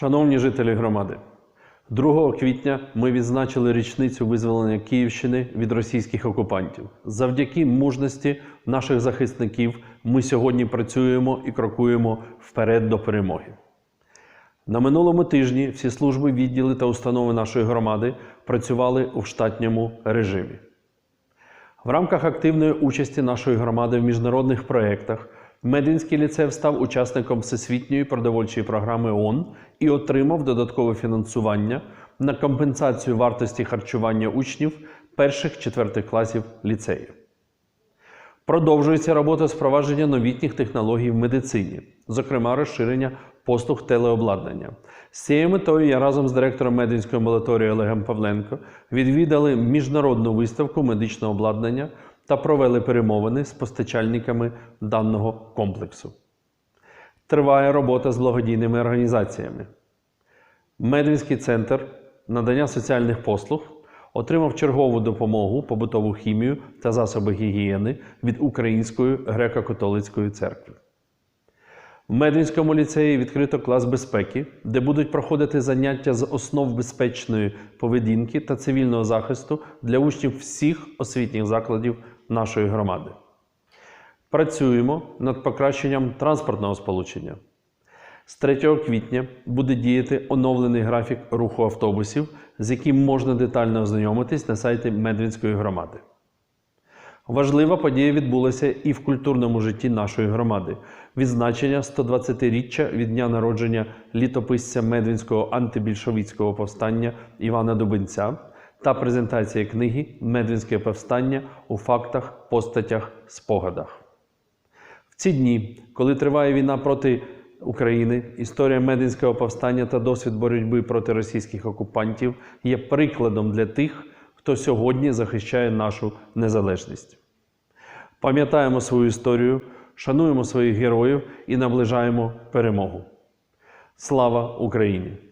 Шановні жителі громади, 2 квітня ми відзначили річницю визволення Київщини від російських окупантів. Завдяки мужності наших захисників ми сьогодні працюємо і крокуємо вперед до перемоги. На минулому тижні всі служби, відділи та установи нашої громади працювали у штатньому режимі. В рамках активної участі нашої громади в міжнародних проєктах Мединський ліцей став учасником всесвітньої продовольчої програми ООН і отримав додаткове фінансування на компенсацію вартості харчування учнів перших-четвертих класів ліцею. Продовжується робота з впровадження новітніх технологій в медицині, зокрема розширення послуг телеобладнання. З цією метою я разом з директором медицинської амбулаторії Олегом Павленко відвідали міжнародну виставку медичного обладнання та провели перемовини з постачальниками даного комплексу. Триває робота з благодійними організаціями. Медвінський центр надання соціальних послуг отримав чергову допомогу, побутову хімію та засоби гігієни від Української греко-католицької церкви. В Медвінському ліцеї відкрито клас безпеки, де будуть проходити заняття з основ безпечної поведінки та цивільного захисту для учнів всіх освітніх закладів нашої громади. Працюємо над покращенням транспортного сполучення. З 3 квітня буде діяти оновлений графік руху автобусів, з яким можна детально ознайомитись на сайті Медвінської громади. Важлива подія відбулася і в культурному житті нашої громади. Відзначення 120-річчя від дня народження літописця Медвінського антибільшовицького повстання Івана Дубинця та презентація книги Медвінське повстання у фактах, постатях, спогадах. В ці дні, коли триває війна проти України, історія Мединського повстання та досвід боротьби проти російських окупантів є прикладом для тих, хто сьогодні захищає нашу незалежність. Пам'ятаємо свою історію, шануємо своїх героїв і наближаємо перемогу. Слава Україні!